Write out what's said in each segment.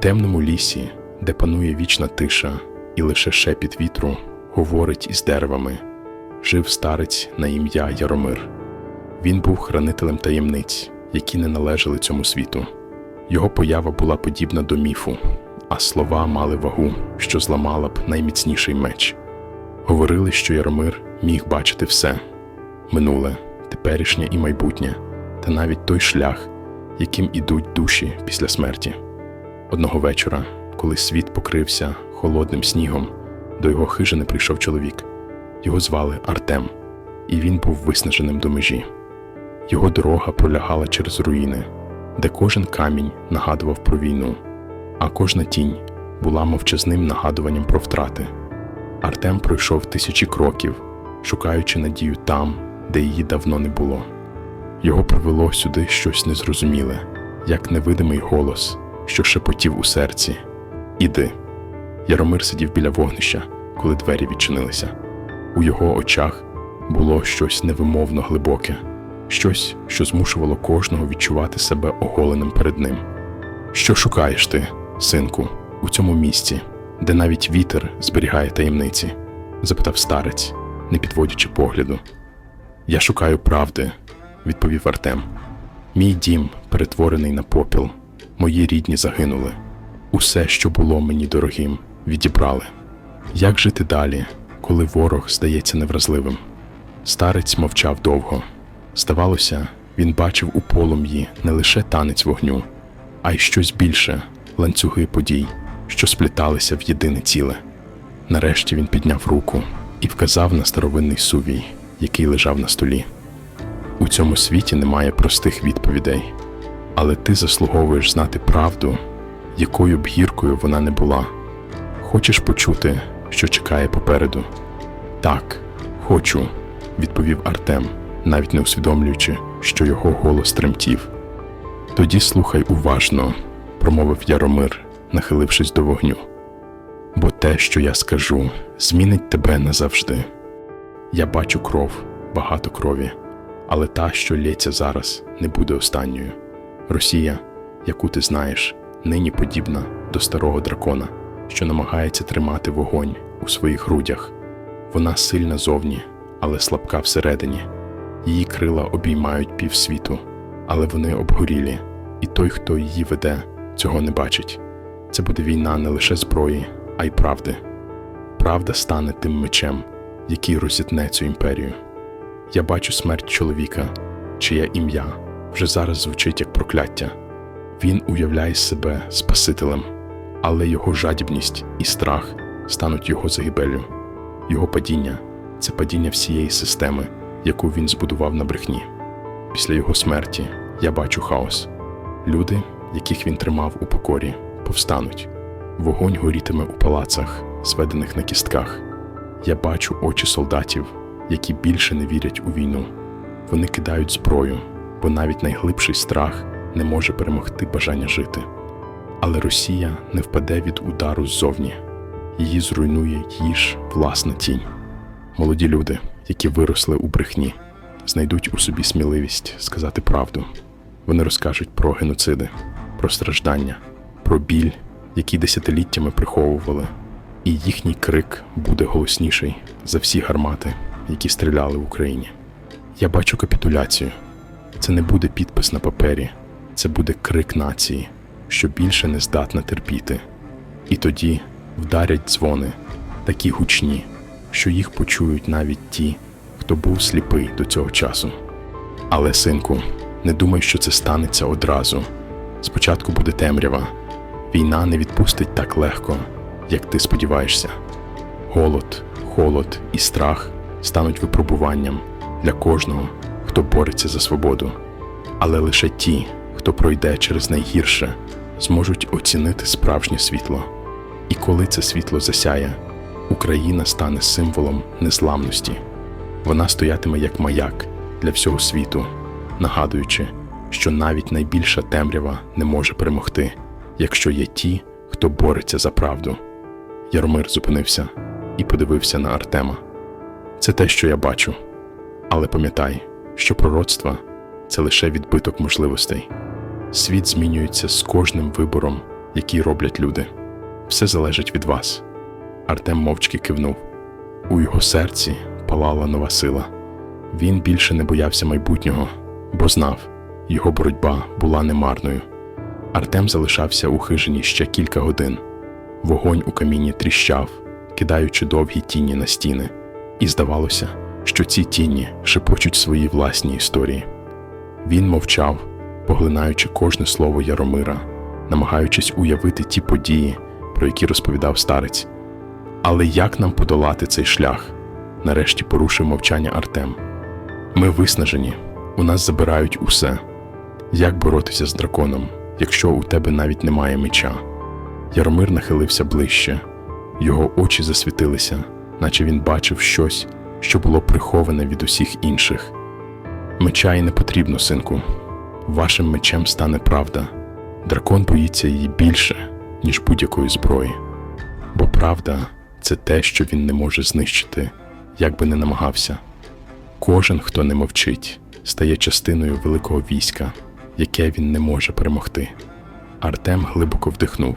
темному лісі, де панує вічна тиша, і лише шепіт вітру говорить із деревами, жив старець на ім'я Яромир. Він був хранителем таємниць, які не належали цьому світу. Його поява була подібна до міфу, а слова мали вагу, що зламала б найміцніший меч. Говорили, що Яромир міг бачити все минуле, теперішнє і майбутнє, та навіть той шлях, яким ідуть душі після смерті. Одного вечора, коли світ покрився холодним снігом, до його хижини прийшов чоловік. Його звали Артем, і він був виснаженим до межі. Його дорога пролягала через руїни, де кожен камінь нагадував про війну, а кожна тінь була мовчазним нагадуванням про втрати. Артем пройшов тисячі кроків, шукаючи надію там, де її давно не було. Його привело сюди щось незрозуміле, як невидимий голос, що шепотів у серці Іди. Яромир сидів біля вогнища, коли двері відчинилися. У його очах було щось невимовно глибоке, щось, що змушувало кожного відчувати себе оголеним перед ним. Що шукаєш ти, синку, у цьому місці, де навіть вітер зберігає таємниці? запитав старець, не підводячи погляду. Я шукаю правди, відповів Артем. Мій дім перетворений на попіл, мої рідні загинули. Усе, що було мені дорогим, відібрали. Як жити далі, коли ворог здається невразливим? Старець мовчав довго. Здавалося, він бачив у полум'ї не лише танець вогню, а й щось більше ланцюги подій, що спліталися в єдине ціле. Нарешті він підняв руку і вказав на старовинний сувій, який лежав на столі. У цьому світі немає простих відповідей, але ти заслуговуєш знати правду, якою б гіркою вона не була. Хочеш почути, що чекає попереду? Так, хочу, відповів Артем, навіть не усвідомлюючи, що його голос тремтів. Тоді слухай уважно, промовив Яромир, нахилившись до вогню. Бо те, що я скажу, змінить тебе назавжди. Я бачу кров, багато крові, але та, що лється зараз, не буде останньою. Росія, яку ти знаєш, нині подібна до старого дракона, що намагається тримати вогонь у своїх грудях. Вона сильна зовні, але слабка всередині. Її крила обіймають півсвіту, але вони обгорілі, і той, хто її веде, цього не бачить. Це буде війна не лише зброї, а й правди. Правда стане тим мечем, який розітне цю імперію. Я бачу смерть чоловіка, чиє ім'я вже зараз звучить як прокляття. Він уявляє себе Спасителем, але його жадібність і страх стануть його загибеллю. Його падіння це падіння всієї системи, яку він збудував на брехні. Після його смерті я бачу хаос. Люди, яких він тримав у покорі, повстануть. Вогонь горітиме у палацах, зведених на кістках. Я бачу очі солдатів, які більше не вірять у війну. Вони кидають зброю, бо навіть найглибший страх не може перемогти бажання жити. Але Росія не впаде від удару ззовні, її зруйнує її ж власна тінь. Молоді люди, які виросли у брехні, знайдуть у собі сміливість сказати правду. Вони розкажуть про геноциди, про страждання, про біль, який десятиліттями приховували, і їхній крик буде голосніший за всі гармати, які стріляли в Україні. Я бачу капітуляцію. Це не буде підпис на папері, це буде крик нації, що більше не здатна терпіти. І тоді вдарять дзвони, такі гучні, що їх почують навіть ті, хто був сліпий до цього часу. Але, синку, не думай, що це станеться одразу. Спочатку буде темрява. Війна не відпустить так легко, як ти сподіваєшся. Голод, холод і страх стануть випробуванням для кожного, хто бореться за свободу. Але лише ті, хто пройде через найгірше, зможуть оцінити справжнє світло. І коли це світло засяє, Україна стане символом незламності. Вона стоятиме як маяк для всього світу, нагадуючи, що навіть найбільша темрява не може перемогти, якщо є ті, хто бореться за правду. Яромир зупинився і подивився на Артема. Це те, що я бачу. Але пам'ятай, що пророцтва це лише відбиток можливостей. Світ змінюється з кожним вибором, який роблять люди. Все залежить від вас. Артем мовчки кивнув. У його серці палала нова сила. Він більше не боявся майбутнього, бо знав, його боротьба була немарною. Артем залишався у хижині ще кілька годин. Вогонь у каміні тріщав, кидаючи довгі тіні на стіни, і здавалося, що ці тіні шепочуть свої власні історії. Він мовчав, поглинаючи кожне слово Яромира, намагаючись уявити ті події, про які розповідав старець. Але як нам подолати цей шлях? Нарешті порушив мовчання Артем. Ми виснажені, у нас забирають усе. Як боротися з драконом, якщо у тебе навіть немає меча? Яромир нахилився ближче, його очі засвітилися, наче він бачив щось, що було приховане від усіх інших. Меча й не потрібно, синку. Вашим мечем стане правда. Дракон боїться її більше, ніж будь-якої зброї. Бо правда це те, що він не може знищити, як би не намагався. Кожен, хто не мовчить, стає частиною великого війська, яке він не може перемогти. Артем глибоко вдихнув.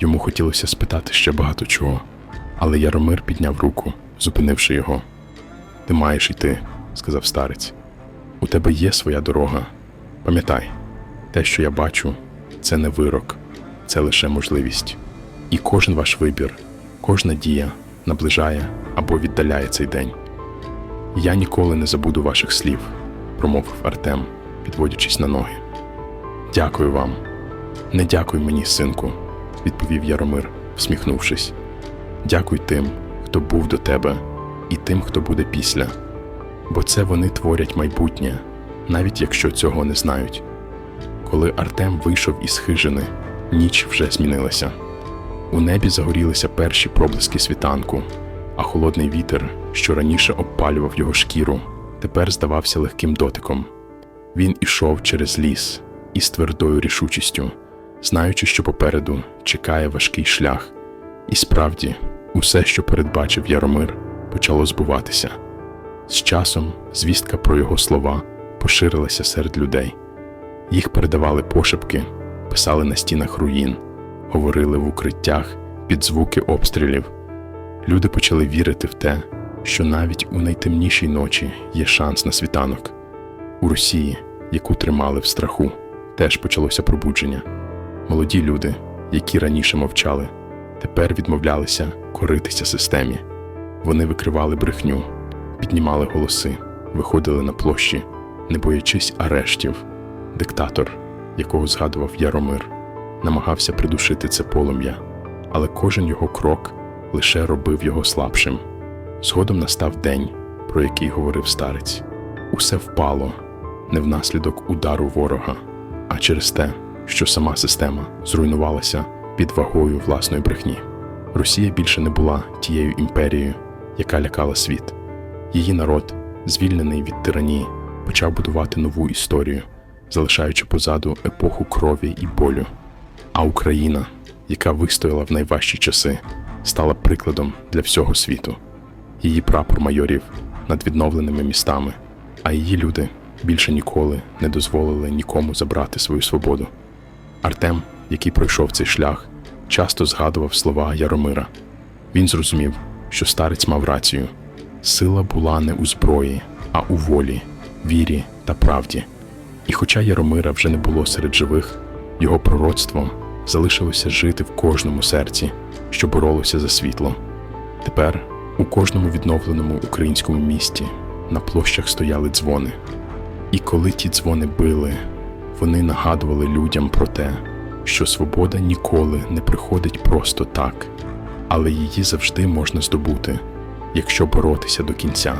Йому хотілося спитати ще багато чого, але Яромир підняв руку, зупинивши його. Ти маєш йти, сказав старець. У тебе є своя дорога. Пам'ятай, те, що я бачу, це не вирок, це лише можливість. І кожен ваш вибір, кожна дія наближає або віддаляє цей день. Я ніколи не забуду ваших слів, промовив Артем, підводячись на ноги. Дякую вам. Не дякуй мені, синку, відповів Яромир, всміхнувшись. Дякуй тим, хто був до тебе, і тим, хто буде після. Бо це вони творять майбутнє, навіть якщо цього не знають. Коли Артем вийшов із хижини, ніч вже змінилася. У небі загорілися перші проблиски світанку, а холодний вітер, що раніше обпалював його шкіру, тепер здавався легким дотиком. Він ішов через ліс із твердою рішучістю, знаючи, що попереду чекає важкий шлях. І справді, усе, що передбачив Яромир, почало збуватися. З часом звістка про його слова поширилася серед людей. Їх передавали пошепки, писали на стінах руїн, говорили в укриттях під звуки обстрілів. Люди почали вірити в те, що навіть у найтемнішій ночі є шанс на світанок. У Росії, яку тримали в страху, теж почалося пробудження. Молоді люди, які раніше мовчали, тепер відмовлялися коритися системі. Вони викривали брехню, піднімали голоси, виходили на площі, не боячись арештів. Диктатор, якого згадував Яромир, намагався придушити це полум'я, але кожен його крок лише робив його слабшим. Згодом настав день, про який говорив старець. Усе впало не внаслідок удару ворога, а через те, що сама система зруйнувалася під вагою власної брехні. Росія більше не була тією імперією, яка лякала світ. Її народ, звільнений від тиранії, почав будувати нову історію, залишаючи позаду епоху крові і болю. А Україна, яка вистояла в найважчі часи, стала прикладом для всього світу. Її прапор майорів над відновленими містами, а її люди більше ніколи не дозволили нікому забрати свою свободу. Артем, який пройшов цей шлях, часто згадував слова Яромира. Він зрозумів, що старець мав рацію. Сила була не у зброї, а у волі, вірі та правді. І хоча Яромира вже не було серед живих, його пророцтво залишилося жити в кожному серці, що боролося за світло. Тепер у кожному відновленому українському місті на площах стояли дзвони. І коли ті дзвони били, вони нагадували людям про те, що свобода ніколи не приходить просто так, але її завжди можна здобути, якщо боротися до кінця.